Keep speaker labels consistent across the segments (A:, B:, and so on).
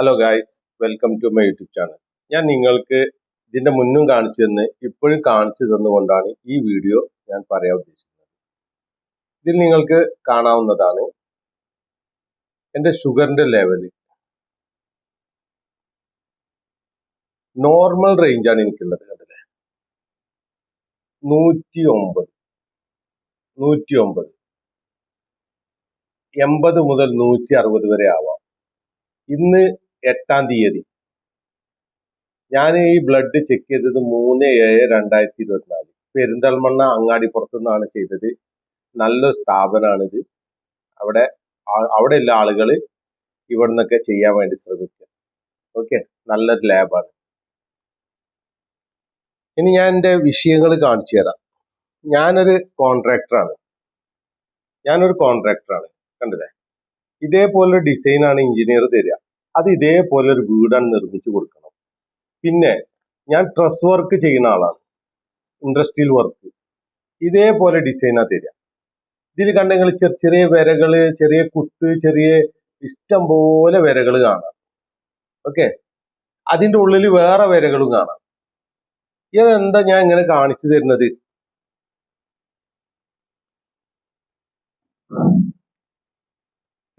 A: hello guys welcome to my YouTube channel ഞാൻ നിങ്ങൾക്ക് ഇതിൻ്റെ മുന്നും കാണിച്ചു തന്ന് ഇപ്പോഴും കാണിച്ചു തന്നുകൊണ്ടാണ് ഈ വീഡിയോ ഞാൻ പറയാൻ ഉദ്ദേശിക്കുന്നത് ഇതിൽ നിങ്ങൾക്ക് കാണാവുന്നതാണ് എൻ്റെ ഷുഗറിൻ്റെ ലെവൽ നോർമൽ റേഞ്ചാണ് എനിക്കുള്ളത് അതിലെ നൂറ്റി ഒമ്പത് നൂറ്റി ഒമ്പത് എൺപത് മുതൽ നൂറ്റി അറുപത് വരെ ആവാം ഇന്ന് എട്ടാം തീയതി ഞാൻ ഈ ബ്ലഡ് ചെക്ക് ചെയ്തത് മൂന്ന് ഏഴ് രണ്ടായിരത്തി ഇരുപത്തിനാല് പെരിന്തൽമണ്ണ അങ്ങാടി പുറത്തുനിന്നാണ് ചെയ്തത് നല്ലൊരു സ്ഥാപനമാണിത് അവിടെ അവിടെയുള്ള ആളുകൾ ഇവിടെ നിന്നൊക്കെ ചെയ്യാൻ വേണ്ടി ശ്രമിക്കുക ഓക്കെ നല്ലൊരു ലാബാണ് ഇനി ഞാൻ എൻ്റെ വിഷയങ്ങൾ കാണിച്ചു തരാം ഞാനൊരു കോൺട്രാക്ടറാണ് ഞാനൊരു കോൺട്രാക്ടറാണ് കണ്ടില്ലേ ഇതേപോലൊരു ഡിസൈനാണ് എഞ്ചിനീയർ തരിക അത് ഇതേപോലെ ഒരു വീടാണ് നിർമ്മിച്ചു കൊടുക്കണം പിന്നെ ഞാൻ ഡ്രസ് വർക്ക് ചെയ്യുന്ന ആളാണ് ഇൻഡസ്ട്രിയൽ വർക്ക് ഇതേപോലെ ഡിസൈനാ തരിക ഇതിൽ കണ്ടെങ്കിൽ ചെറിയ ചെറിയ വരകൾ ചെറിയ കുത്ത് ചെറിയ ഇഷ്ടം പോലെ വരകൾ കാണാം ഓക്കെ അതിൻ്റെ ഉള്ളിൽ വേറെ വരകളും കാണാം ഇതെന്താ ഞാൻ ഇങ്ങനെ കാണിച്ചു തരുന്നത്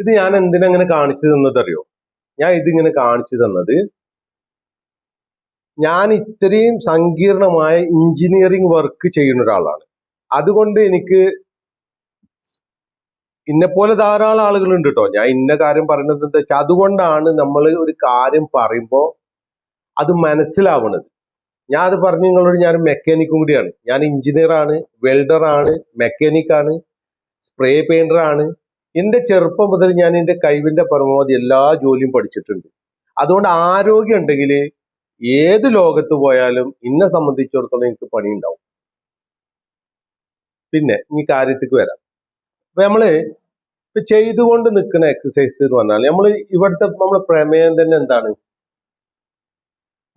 A: ഇത് ഞാൻ എന്തിനങ്ങനെ കാണിച്ചു തന്നതറിയോ ഞാൻ ഇതിങ്ങനെ കാണിച്ചു തന്നത് ഞാൻ ഇത്രയും സങ്കീർണമായ എഞ്ചിനീയറിംഗ് വർക്ക് ചെയ്യുന്ന ഒരാളാണ് അതുകൊണ്ട് എനിക്ക് ഇന്നെപ്പോലെ ധാരാളം ആളുകളുണ്ട് കേട്ടോ ഞാൻ ഇന്ന കാര്യം പറയുന്നത് എന്താ വെച്ചാൽ അതുകൊണ്ടാണ് നമ്മൾ ഒരു കാര്യം പറയുമ്പോൾ അത് മനസ്സിലാവുന്നത് ഞാൻ അത് പറഞ്ഞു നിങ്ങളോട് ഞാൻ മെക്കാനിക്കും കൂടിയാണ് ഞാൻ എഞ്ചിനീയർ ആണ് വെൽഡർ ആണ് മെക്കാനിക് ആണ് സ്പ്രേ പെയിന്റർ ആണ് എൻ്റെ ചെറുപ്പം മുതൽ ഞാൻ എൻ്റെ കഴിവിൻ്റെ പരമാവധി എല്ലാ ജോലിയും പഠിച്ചിട്ടുണ്ട് അതുകൊണ്ട് ആരോഗ്യം ഉണ്ടെങ്കിൽ ഏത് ലോകത്ത് പോയാലും എന്നെ സംബന്ധിച്ചിടത്തോളം എനിക്ക് പണി ഉണ്ടാവും പിന്നെ ഈ കാര്യത്തേക്ക് വരാം അപ്പൊ നമ്മള് ഇപ്പൊ ചെയ്തുകൊണ്ട് നിൽക്കുന്ന എക്സസൈസ് എന്ന് പറഞ്ഞാൽ നമ്മൾ ഇവിടുത്തെ നമ്മളെ പ്രമേയം തന്നെ എന്താണ്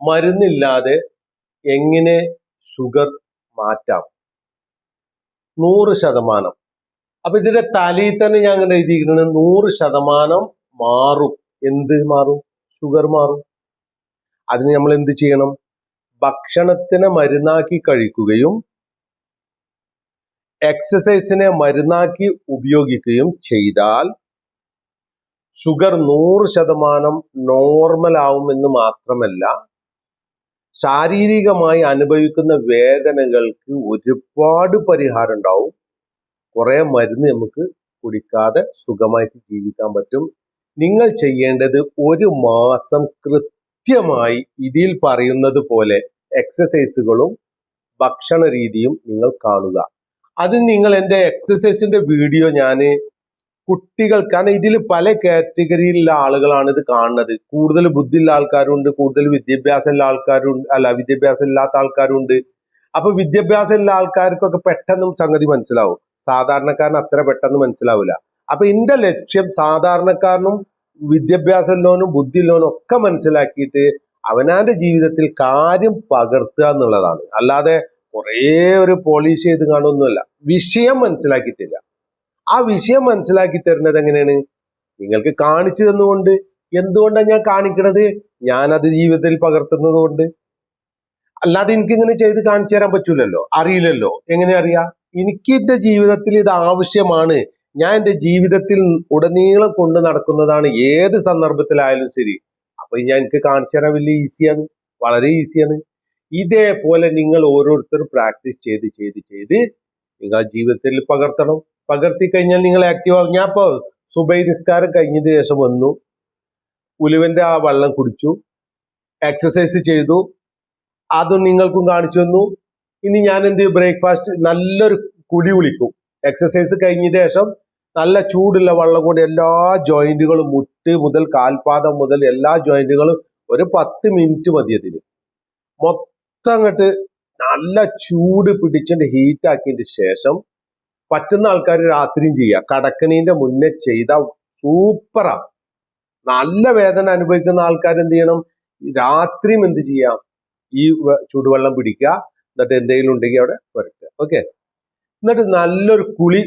A: മരുന്നില്ലാതെ എങ്ങനെ ഷുഗർ മാറ്റാം നൂറ് ശതമാനം അപ്പൊ ഇതിന്റെ തലയിൽ തന്നെ ഞാൻ അങ്ങനെ എഴുതിയിരിക്കുന്നത് നൂറ് ശതമാനം മാറും എന്ത് മാറും ഷുഗർ മാറും അതിന് നമ്മൾ എന്ത് ചെയ്യണം ഭക്ഷണത്തിനെ മരുന്നാക്കി കഴിക്കുകയും എക്സസൈസിനെ മരുന്നാക്കി ഉപയോഗിക്കുകയും ചെയ്താൽ ഷുഗർ നൂറ് ശതമാനം നോർമൽ ആവുമെന്ന് മാത്രമല്ല ശാരീരികമായി അനുഭവിക്കുന്ന വേദനകൾക്ക് ഒരുപാട് പരിഹാരം ഉണ്ടാവും കുറേ മരുന്ന് നമുക്ക് കുടിക്കാതെ സുഖമായിട്ട് ജീവിക്കാൻ പറ്റും നിങ്ങൾ ചെയ്യേണ്ടത് ഒരു മാസം കൃത്യമായി ഇതിൽ പറയുന്നത് പോലെ എക്സസൈസുകളും ഭക്ഷണ രീതിയും നിങ്ങൾ കാണുക അതിന് നിങ്ങൾ എൻ്റെ എക്സസൈസിന്റെ വീഡിയോ ഞാൻ കുട്ടികൾ കാരണം ഇതിൽ പല കാറ്റഗറിയിലുള്ള ആളുകളാണ് ഇത് കാണുന്നത് കൂടുതൽ ബുദ്ധിയുള്ള ആൾക്കാരുണ്ട് കൂടുതൽ വിദ്യാഭ്യാസമുള്ള ആൾക്കാരുണ്ട് അല്ല വിദ്യാഭ്യാസം ഇല്ലാത്ത ആൾക്കാരുണ്ട് അപ്പൊ വിദ്യാഭ്യാസമുള്ള ആൾക്കാർക്കൊക്കെ പെട്ടെന്ന് സംഗതി മനസ്സിലാവും സാധാരണക്കാരന് അത്ര പെട്ടെന്ന് മനസ്സിലാവില്ല അപ്പൊ എന്റെ ലക്ഷ്യം സാധാരണക്കാരനും ബുദ്ധി ലോനും ഒക്കെ മനസ്സിലാക്കിയിട്ട് അവനാന്റെ ജീവിതത്തിൽ കാര്യം പകർത്തുക എന്നുള്ളതാണ് അല്ലാതെ കുറേ ഒരു പോളിഷ് ചെയ്ത് കാണുമൊന്നുമല്ല വിഷയം മനസ്സിലാക്കി തരിക ആ വിഷയം മനസ്സിലാക്കി തരുന്നത് എങ്ങനെയാണ് നിങ്ങൾക്ക് കാണിച്ചു തന്നുകൊണ്ട് എന്തുകൊണ്ടാണ് ഞാൻ കാണിക്കണത് അത് ജീവിതത്തിൽ പകർത്തുന്നത് കൊണ്ട് അല്ലാതെ ഇങ്ങനെ ചെയ്ത് കാണിച്ചു തരാൻ പറ്റൂലല്ലോ അറിയില്ലല്ലോ എങ്ങനെ അറിയാം എനിക്ക് എൻ്റെ ജീവിതത്തിൽ ഇത് ആവശ്യമാണ് ഞാൻ എൻ്റെ ജീവിതത്തിൽ ഉടനീളം കൊണ്ട് നടക്കുന്നതാണ് ഏത് സന്ദർഭത്തിലായാലും ശരി അപ്പൊ ഞാൻ എനിക്ക് കാണിച്ചു തരാൻ വലിയ ഈസിയാണ് വളരെ ഈസിയാണ് ഇതേപോലെ നിങ്ങൾ ഓരോരുത്തർ പ്രാക്ടീസ് ചെയ്ത് ചെയ്ത് ചെയ്ത് നിങ്ങൾ ജീവിതത്തിൽ പകർത്തണം പകർത്തി കഴിഞ്ഞാൽ നിങ്ങൾ ആക്റ്റീവ് ആകും ഞാൻ ഇപ്പോൾ സുബൈ നിസ്കാരം കഴിഞ്ഞതിന് ശേഷം വന്നു ഉലുവന്റെ ആ വെള്ളം കുടിച്ചു എക്സസൈസ് ചെയ്തു അതും നിങ്ങൾക്കും കാണിച്ചു തന്നു ഇനി ഞാൻ എന്ത് ബ്രേക്ക്ഫാസ്റ്റ് നല്ലൊരു കുടി കുളിക്കും എക്സസൈസ് കഴിഞ്ഞ ശേഷം നല്ല ചൂടുള്ള വെള്ളം കൊണ്ട് എല്ലാ ജോയിന്റുകളും മുട്ട് മുതൽ കാൽപാദം മുതൽ എല്ലാ ജോയിന്റുകളും ഒരു പത്ത് മിനിറ്റ് മതി അതിന് മൊത്തം അങ്ങോട്ട് നല്ല ചൂട് പിടിച്ചിട്ട് ഹീറ്റ് ആക്കിയതിന് ശേഷം പറ്റുന്ന ആൾക്കാർ രാത്രിയും ചെയ്യുക കടക്കണീന്റെ മുന്നേ ചെയ്ത സൂപ്പറാ നല്ല വേദന അനുഭവിക്കുന്ന ആൾക്കാർ എന്ത് ചെയ്യണം രാത്രിയും എന്ത് ചെയ്യാം ഈ ചൂടുവെള്ളം പിടിക്കുക എന്നിട്ട് എന്തെങ്കിലും ഉണ്ടെങ്കിൽ അവിടെ പുരട്ടുക ഓക്കെ എന്നിട്ട് നല്ലൊരു കുളി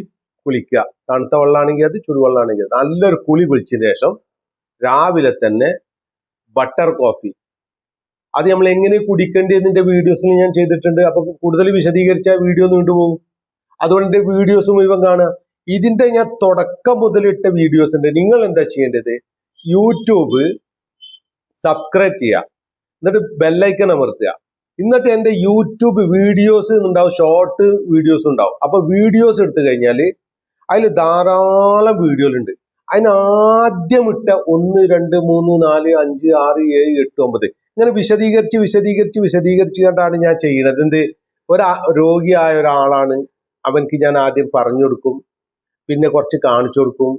A: കുളിക്കുക തണുത്ത വെള്ളമാണെങ്കിൽ അത് ചുടുവെള്ളമാണെങ്കിൽ നല്ലൊരു കുളി കുളിച്ചതിന് ശേഷം രാവിലെ തന്നെ ബട്ടർ കോഫി അത് നമ്മൾ എങ്ങനെ കുടിക്കേണ്ടതിൻ്റെ വീഡിയോസിൽ ഞാൻ ചെയ്തിട്ടുണ്ട് അപ്പൊ കൂടുതൽ വിശദീകരിച്ച വീഡിയോ പോകും അതുകൊണ്ട് വീഡിയോസ് മുഴുവൻ കാണുക ഇതിന്റെ ഞാൻ തുടക്കം മുതലിട്ട വീഡിയോസ് ഉണ്ട് നിങ്ങൾ എന്താ ചെയ്യേണ്ടത് യൂട്യൂബ് സബ്സ്ക്രൈബ് ചെയ്യുക എന്നിട്ട് ബെല്ലൈക്കൺ അമർത്തുക ഇന്നത്തെ എൻ്റെ യൂട്യൂബ് വീഡിയോസ് ഉണ്ടാവും ഷോർട്ട് വീഡിയോസ് ഉണ്ടാവും അപ്പോൾ വീഡിയോസ് എടുത്തു കഴിഞ്ഞാൽ അതിൽ ധാരാളം വീഡിയോകളുണ്ട് അതിനാദ്യം ഇട്ട ഒന്ന് രണ്ട് മൂന്ന് നാല് അഞ്ച് ആറ് ഏഴ് എട്ട് ഒമ്പത് ഇങ്ങനെ വിശദീകരിച്ച് വിശദീകരിച്ച് വിശദീകരിച്ച് കണ്ടാണ് ഞാൻ ചെയ്യുന്നത് എന്ത് ഒരു രോഗിയായ ഒരാളാണ് അവൻക്ക് ഞാൻ ആദ്യം പറഞ്ഞു കൊടുക്കും പിന്നെ കുറച്ച് കാണിച്ചു കൊടുക്കും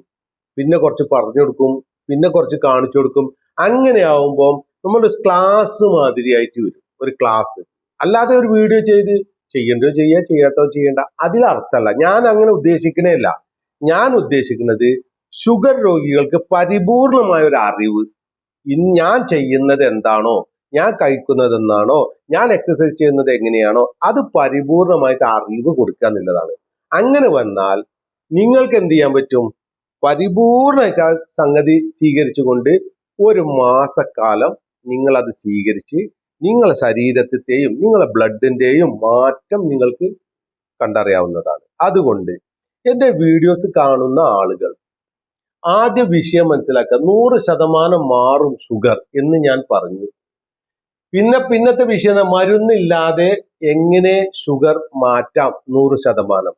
A: പിന്നെ കുറച്ച് പറഞ്ഞു കൊടുക്കും പിന്നെ കുറച്ച് കാണിച്ചു കൊടുക്കും അങ്ങനെ ആവുമ്പോൾ നമ്മളൊരു ക്ലാസ് മാതിരിയായിട്ട് വരും ഒരു ക്ലാസ് അല്ലാതെ ഒരു വീഡിയോ ചെയ്ത് ചെയ്യേണ്ടോ ചെയ്യുക ചെയ്യാത്തോ ചെയ്യേണ്ട അതിലർത്ഥമല്ല ഞാൻ അങ്ങനെ ഉദ്ദേശിക്കണേയല്ല ഞാൻ ഉദ്ദേശിക്കുന്നത് ഷുഗർ രോഗികൾക്ക് പരിപൂർണമായ ഒരു അറിവ് ഞാൻ ചെയ്യുന്നത് എന്താണോ ഞാൻ കഴിക്കുന്നത് എന്താണോ ഞാൻ എക്സസൈസ് ചെയ്യുന്നത് എങ്ങനെയാണോ അത് പരിപൂർണമായിട്ട് അറിവ് കൊടുക്കുക എന്നുള്ളതാണ് അങ്ങനെ വന്നാൽ നിങ്ങൾക്ക് എന്ത് ചെയ്യാൻ പറ്റും പരിപൂർണമായിട്ട് ആ സംഗതി സ്വീകരിച്ചുകൊണ്ട് ഒരു മാസക്കാലം നിങ്ങൾ അത് സ്വീകരിച്ച് നിങ്ങളെ ശരീരത്തിൻ്റെയും നിങ്ങളെ ബ്ലഡിൻ്റെയും മാറ്റം നിങ്ങൾക്ക് കണ്ടറിയാവുന്നതാണ് അതുകൊണ്ട് എൻ്റെ വീഡിയോസ് കാണുന്ന ആളുകൾ ആദ്യ വിഷയം മനസ്സിലാക്കുക നൂറ് ശതമാനം മാറും ഷുഗർ എന്ന് ഞാൻ പറഞ്ഞു പിന്നെ പിന്നത്തെ വിഷയം മരുന്നില്ലാതെ എങ്ങനെ ഷുഗർ മാറ്റാം നൂറ് ശതമാനം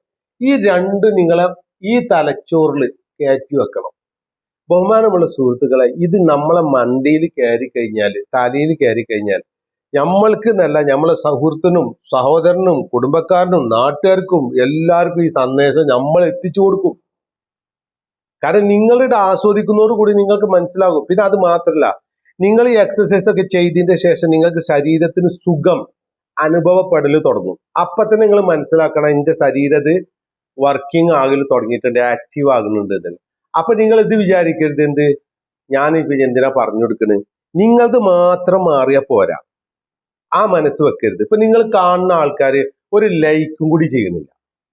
A: ഈ രണ്ട് നിങ്ങളെ ഈ തലച്ചോറിൽ കയറ്റി വെക്കണം ബഹുമാനമുള്ള സുഹൃത്തുക്കളെ ഇത് നമ്മളെ മണ്ടിയിൽ കയറി കഴിഞ്ഞാൽ തലയിൽ കയറി കഴിഞ്ഞാൽ നമ്മൾക്ക് എന്നല്ല നമ്മളെ സുഹൃത്തിനും സഹോദരനും കുടുംബക്കാരനും നാട്ടുകാർക്കും എല്ലാവർക്കും ഈ സന്ദേശം നമ്മൾ എത്തിച്ചു കൊടുക്കും കാരണം നിങ്ങളുടെ ആസ്വദിക്കുന്നതോട് കൂടി നിങ്ങൾക്ക് മനസ്സിലാകും പിന്നെ അത് മാത്രല്ല നിങ്ങൾ ഈ എക്സസൈസ് ഒക്കെ ചെയ്തതിന്റെ ശേഷം നിങ്ങൾക്ക് ശരീരത്തിന് സുഖം അനുഭവപ്പെടൽ തുടങ്ങും അപ്പൊ തന്നെ നിങ്ങൾ മനസ്സിലാക്കണം എന്റെ ശരീരത് വർക്കിംഗ് ആകൽ തുടങ്ങിയിട്ടുണ്ട് ആക്റ്റീവ് ആകുന്നുണ്ട് എന്നല്ല അപ്പൊ നിങ്ങൾ ഇത് വിചാരിക്കരുത് എന്ത് ഞാനിപ്പോ എന്തിനാ പറഞ്ഞു കൊടുക്കുന്നത് നിങ്ങൾ മാത്രം മാറിയ പോരാ ആ മനസ്സ് വെക്കരുത് ഇപ്പൊ നിങ്ങൾ കാണുന്ന ആൾക്കാർ ഒരു ലൈക്കും കൂടി ചെയ്യുന്നില്ല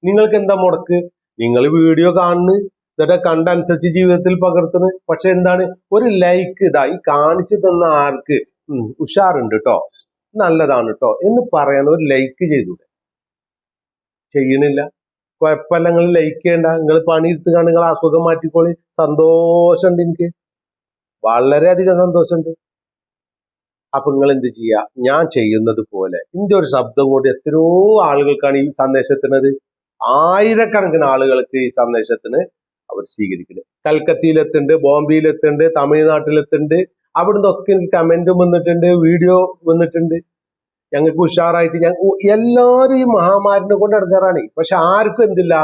A: നിങ്ങൾക്ക് എന്താ മുടക്ക് നിങ്ങൾ വീഡിയോ കാണുന്നു ഇതൊക്കെ കണ്ടനുസരിച്ച് ജീവിതത്തിൽ പകർത്തുന്നു പക്ഷെ എന്താണ് ഒരു ലൈക്ക് ഇതാ ഈ കാണിച്ചു തന്ന ആർക്ക് ഉഷാറുണ്ട് കേട്ടോ നല്ലതാണ് കേട്ടോ എന്ന് പറയണ ഒരു ലൈക്ക് ചെയ്തൂടെ ചെയ്യണില്ല കുഴപ്പമില്ല നിങ്ങൾ ലൈക്ക് ചെയ്യണ്ട നിങ്ങൾ പണിയെടുത്ത് കാണുക നിങ്ങൾ അസുഖം മാറ്റിക്കോളി സന്തോഷമുണ്ട് എനിക്ക് വളരെയധികം സന്തോഷമുണ്ട് അപ്പൊ നിങ്ങൾ എന്ത് ചെയ്യുക ഞാൻ ചെയ്യുന്നത് പോലെ എൻ്റെ ഒരു ശബ്ദം കൊണ്ട് എത്രയോ ആളുകൾക്കാണ് ഈ സന്ദേശത്തിനത് ആയിരക്കണക്കിന് ആളുകൾക്ക് ഈ സന്ദേശത്തിന് അവർ സ്വീകരിക്കുന്നത് കൽക്കത്തിയിലെത്തുണ്ട് ബോംബെയിലെത്തുണ്ട് തമിഴ്നാട്ടിലെത്തുണ്ട് അവിടുന്ന് ഒക്കെ എനിക്ക് കമന്റും വന്നിട്ടുണ്ട് വീഡിയോ വന്നിട്ടുണ്ട് ഞങ്ങൾക്ക് ഉഷാറായിട്ട് ഞങ്ങൾ എല്ലാവരും ഈ മഹാമാരിനെ കൊണ്ട് എടുക്കാറാണ് പക്ഷെ ആർക്കും എന്തില്ല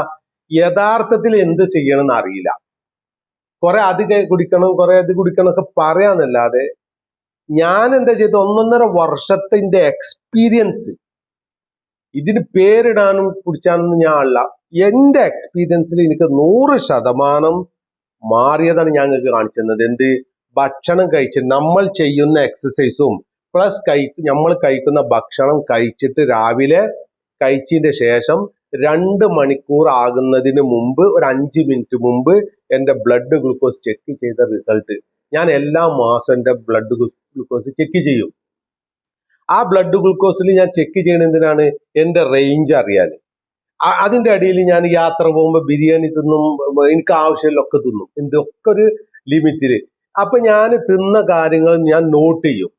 A: യഥാർത്ഥത്തിൽ എന്ത് ചെയ്യണമെന്ന് അറിയില്ല കുറെ അത് കുടിക്കണം കുറെ അത് കുടിക്കണം ഒക്കെ പറയാന്നല്ലാതെ ഞാൻ എന്താ ചെയ്തത് ഒന്നൊന്നര വർഷത്തിന്റെ എക്സ്പീരിയൻസ് ഇതിന് പേരിടാനും പിടിച്ചാനൊന്നും ഞാൻ അല്ല എൻ്റെ എക്സ്പീരിയൻസിൽ എനിക്ക് നൂറ് ശതമാനം മാറിയതാണ് ഞാൻ നിങ്ങൾക്ക് കാണിച്ചത് എന്ത് ഭക്ഷണം കഴിച്ച് നമ്മൾ ചെയ്യുന്ന എക്സസൈസും പ്ലസ് കൈ നമ്മൾ കഴിക്കുന്ന ഭക്ഷണം കഴിച്ചിട്ട് രാവിലെ കഴിച്ചതിന്റെ ശേഷം രണ്ട് മണിക്കൂർ ആകുന്നതിന് മുമ്പ് ഒരു അഞ്ച് മിനിറ്റ് മുമ്പ് എൻ്റെ ബ്ലഡ് ഗ്ലൂക്കോസ് ചെക്ക് ചെയ്ത റിസൾട്ട് ഞാൻ എല്ലാ മാസം എൻ്റെ ബ്ലഡ് ഗ്ലൂക്കോസ് ചെക്ക് ചെയ്യും ആ ബ്ലഡ് ഗ്ലൂക്കോസിൽ ഞാൻ ചെക്ക് ചെയ്യണ എന്തിനാണ് എൻ്റെ റേഞ്ച് അറിയാൻ അതിൻ്റെ അടിയിൽ ഞാൻ യാത്ര പോകുമ്പോൾ ബിരിയാണി തിന്നും എനിക്ക് ആവശ്യമില്ലൊക്കെ തിന്നും എന്തൊക്കെ ഒരു ലിമിറ്റിൽ അപ്പം ഞാൻ തിന്ന കാര്യങ്ങൾ ഞാൻ നോട്ട് ചെയ്യും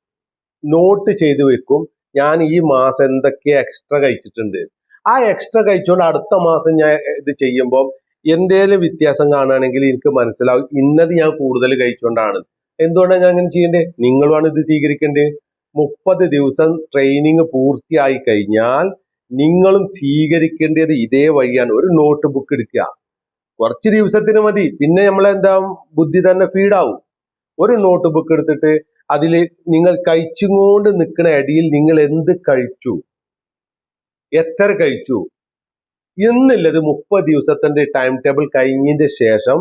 A: നോട്ട് ചെയ്ത് വെക്കും ഞാൻ ഈ മാസം എന്തൊക്കെ എക്സ്ട്രാ കഴിച്ചിട്ടുണ്ട് ആ എക്സ്ട്രാ കഴിച്ചുകൊണ്ട് അടുത്ത മാസം ഞാൻ ഇത് ചെയ്യുമ്പോൾ എന്തേലും വ്യത്യാസം കാണുകയാണെങ്കിൽ എനിക്ക് മനസ്സിലാവും ഇന്നത് ഞാൻ കൂടുതൽ കഴിച്ചുകൊണ്ടാണ് എന്തുകൊണ്ടാണ് ഞാൻ അങ്ങനെ ചെയ്യേണ്ടത് നിങ്ങളുമാണ് ഇത് സ്വീകരിക്കേണ്ടത് മുപ്പത് ദിവസം ട്രെയിനിങ് പൂർത്തിയായി കഴിഞ്ഞാൽ നിങ്ങളും സ്വീകരിക്കേണ്ടത് ഇതേ വഴിയാണ് ഒരു നോട്ട് ബുക്ക് എടുക്കുക കുറച്ച് ദിവസത്തിന് മതി പിന്നെ നമ്മളെന്താ ബുദ്ധി തന്നെ ഫീഡാവും ഒരു നോട്ട് ബുക്ക് എടുത്തിട്ട് അതിൽ നിങ്ങൾ കഴിച്ചുകൊണ്ട് നിൽക്കുന്ന അടിയിൽ നിങ്ങൾ എന്ത് കഴിച്ചു എത്ര കഴിച്ചു എന്നുള്ളത് മുപ്പത് ദിവസത്തിന്റെ ടൈം ടേബിൾ കഴിഞ്ഞതിന്റെ ശേഷം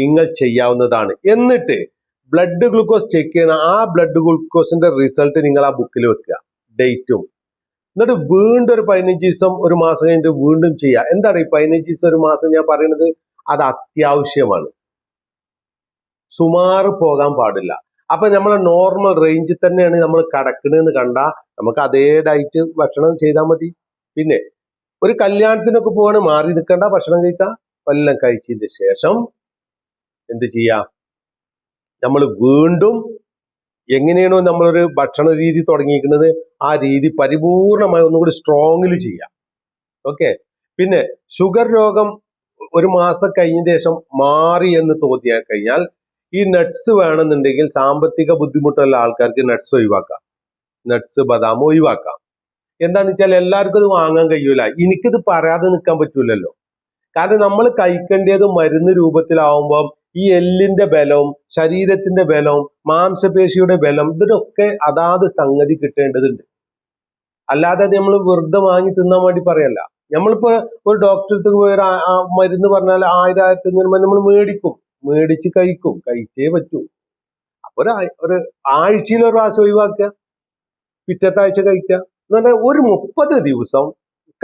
A: നിങ്ങൾ ചെയ്യാവുന്നതാണ് എന്നിട്ട് ബ്ലഡ് ഗ്ലൂക്കോസ് ചെക്ക് ചെയ്യുന്ന ആ ബ്ലഡ് ഗ്ലൂക്കോസിന്റെ റിസൾട്ട് നിങ്ങൾ ആ ബുക്കിൽ വെക്കുക ഡേറ്റും എന്നിട്ട് വീണ്ടും ഒരു പതിനഞ്ച് ദിവസം ഒരു മാസം കഴിഞ്ഞിട്ട് വീണ്ടും ചെയ്യുക എന്താണ് ഈ പതിനഞ്ച് ദിവസം ഒരു മാസം ഞാൻ പറയുന്നത് അത് അത്യാവശ്യമാണ് സുമാറ് പോകാൻ പാടില്ല അപ്പൊ നമ്മളെ നോർമൽ റേഞ്ചിൽ തന്നെയാണ് നമ്മൾ കടക്കണെന്ന് കണ്ടാൽ നമുക്ക് അതേ ഡയറ്റ് ഭക്ഷണം ചെയ്താൽ മതി പിന്നെ ഒരു കല്യാണത്തിനൊക്കെ പോവാണ് മാറി നിൽക്കണ്ട ഭക്ഷണം കഴിക്കാം എല്ലാം കഴിച്ചതിന് ശേഷം എന്ത് ചെയ്യാം നമ്മൾ വീണ്ടും എങ്ങനെയാണോ നമ്മളൊരു ഭക്ഷണ രീതി തുടങ്ങിയിരിക്കുന്നത് ആ രീതി പരിപൂർണമായി ഒന്നുകൂടി സ്ട്രോങ്ങിൽ ചെയ്യാം ഓക്കെ പിന്നെ ഷുഗർ രോഗം ഒരു മാസം കഴിഞ്ഞ ശേഷം മാറി എന്ന് തോന്നിയാൽ കഴിഞ്ഞാൽ ഈ നട്ട്സ് വേണമെന്നുണ്ടെങ്കിൽ സാമ്പത്തിക ബുദ്ധിമുട്ടുള്ള ആൾക്കാർക്ക് നട്ട്സ് ഒഴിവാക്കാം നട്ട്സ് ബദാം ഒഴിവാക്കാം എന്താന്ന് വെച്ചാൽ എല്ലാവർക്കും ഇത് വാങ്ങാൻ കഴിയൂല എനിക്കിത് പറയാതെ നിൽക്കാൻ പറ്റൂലല്ലോ കാരണം നമ്മൾ കഴിക്കേണ്ടത് മരുന്ന് രൂപത്തിലാവുമ്പം ഈ എല്ലിന്റെ ബലവും ശരീരത്തിന്റെ ബലവും മാംസപേശിയുടെ ബലം ഇതിനൊക്കെ അതാത് സംഗതി കിട്ടേണ്ടതുണ്ട് അല്ലാതെ നമ്മൾ വെറുതെ വാങ്ങി തിന്നാൻ വേണ്ടി പറയല്ല നമ്മളിപ്പോ ഒരു ഡോക്ടർക്ക് പോയി മരുന്ന് പറഞ്ഞാൽ ആയിരം ആയിരത്തി അഞ്ഞൂറ് നമ്മൾ മേടിക്കും മേടിച്ച് കഴിക്കും കഴിച്ചേ പറ്റൂ അപ്പൊ ഒരു ഒരു ആഴ്ചയിൽ ഒരു പ്രാവശ്യം ഒഴിവാക്കുക പിറ്റത്തെ ആഴ്ച കഴിക്കുക എന്ന് പറഞ്ഞാൽ ഒരു മുപ്പത് ദിവസം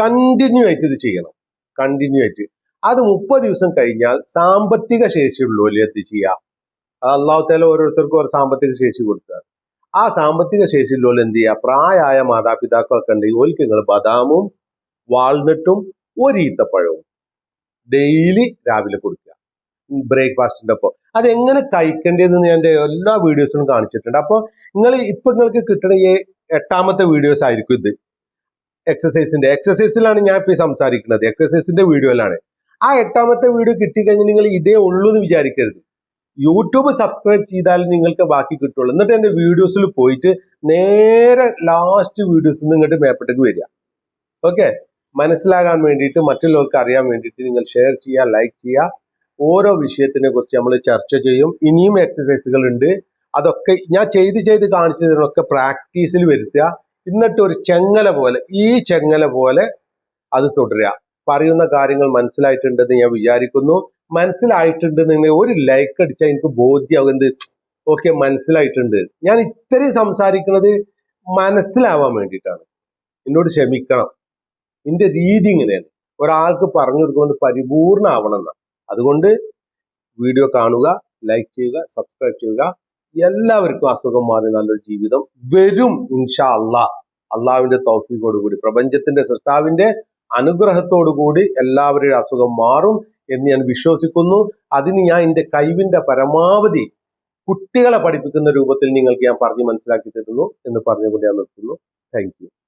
A: കണ്ടിന്യൂ ആയിട്ട് ഇത് ചെയ്യണം കണ്ടിന്യൂ ആയിട്ട് അത് മുപ്പത് ദിവസം കഴിഞ്ഞാൽ സാമ്പത്തിക ശേഷിയുള്ളവരിൽ എന്ത് ചെയ്യാം അള്ളാഹു തല ഓരോരുത്തർക്കും ഒരു സാമ്പത്തിക ശേഷി കൊടുക്കുക ആ സാമ്പത്തിക ശേഷിയുള്ളവർ എന്ത് ചെയ്യുക പ്രായമായ മാതാപിതാക്കളൊക്കെ ഉണ്ടെങ്കിൽ ഓൽക്ക് നിങ്ങൾ ബദാമും വാൾനട്ടും ഒരു ഈത്തപ്പഴവും ഡെയിലി രാവിലെ കൊടുക്കുക ബ്രേക്ക്ഫാസ്റ്റിന്റെ ഒപ്പം അതെങ്ങനെ കഴിക്കേണ്ടതെന്ന് ഞാൻ എല്ലാ വീഡിയോസിലും കാണിച്ചിട്ടുണ്ട് അപ്പോൾ നിങ്ങൾ ഇപ്പം നിങ്ങൾക്ക് കിട്ടണ എട്ടാമത്തെ വീഡിയോസ് ആയിരിക്കും ഇത് എക്സസൈസിന്റെ എക്സസൈസിലാണ് ഞാൻ ഇപ്പൊ സംസാരിക്കുന്നത് എക്സസൈസിന്റെ വീഡിയോയിലാണ് ആ എട്ടാമത്തെ വീഡിയോ കിട്ടിക്കഴിഞ്ഞാൽ നിങ്ങൾ ഇതേ ഉള്ളൂ എന്ന് വിചാരിക്കരുത് യൂട്യൂബ് സബ്സ്ക്രൈബ് ചെയ്താൽ നിങ്ങൾക്ക് ബാക്കി കിട്ടുള്ളൂ എന്നിട്ട് എന്റെ വീഡിയോസിൽ പോയിട്ട് നേരെ ലാസ്റ്റ് വീഡിയോസ് നിങ്ങളുടെ മേപ്പെട്ടേക്ക് വരിക ഓക്കെ മനസ്സിലാകാൻ വേണ്ടിയിട്ട് മറ്റുള്ളവർക്ക് അറിയാൻ വേണ്ടിയിട്ട് നിങ്ങൾ ഷെയർ ചെയ്യുക ലൈക്ക് ചെയ്യുക ഓരോ വിഷയത്തിനെ കുറിച്ച് നമ്മൾ ചർച്ച ചെയ്യും ഇനിയും എക്സസൈസുകൾ ഉണ്ട് അതൊക്കെ ഞാൻ ചെയ്ത് ചെയ്ത് കാണിച്ചു തരുന്നൊക്കെ പ്രാക്ടീസിൽ വരുത്തുക എന്നിട്ട് ഒരു ചെങ്ങല പോലെ ഈ ചെങ്ങല പോലെ അത് തുടരുക പറയുന്ന കാര്യങ്ങൾ മനസ്സിലായിട്ടുണ്ടെന്ന് ഞാൻ വിചാരിക്കുന്നു മനസ്സിലായിട്ടുണ്ട് നിങ്ങൾ ഒരു ലൈക്ക് അടിച്ചാൽ എനിക്ക് ബോധ്യമാകും എന്ത് ഓക്കെ മനസ്സിലായിട്ടുണ്ട് ഞാൻ ഇത്രയും സംസാരിക്കുന്നത് മനസ്സിലാവാൻ വേണ്ടിയിട്ടാണ് എന്നോട് ക്ഷമിക്കണം എൻ്റെ രീതി ഇങ്ങനെയാണ് ഒരാൾക്ക് പറഞ്ഞു കൊടുക്കുന്നത് പരിപൂർണ്ണ ആവണം എന്നാണ് അതുകൊണ്ട് വീഡിയോ കാണുക ലൈക്ക് ചെയ്യുക സബ്സ്ക്രൈബ് ചെയ്യുക എല്ലാവർക്കും അസുഖം മാറി നല്ലൊരു ജീവിതം വരും ഇൻഷാ അള്ളാ അള്ളാവിന്റെ കൂടി പ്രപഞ്ചത്തിന്റെ സൃഷ്ടാവിന്റെ കൂടി എല്ലാവരുടെയും അസുഖം മാറും എന്ന് ഞാൻ വിശ്വസിക്കുന്നു അതിന് ഞാൻ എൻ്റെ കഴിവിന്റെ പരമാവധി കുട്ടികളെ പഠിപ്പിക്കുന്ന രൂപത്തിൽ നിങ്ങൾക്ക് ഞാൻ പറഞ്ഞ് മനസ്സിലാക്കി തരുന്നു എന്ന് പറഞ്ഞുകൊണ്ട് ഞാൻ നിർത്തുന്നു താങ്ക്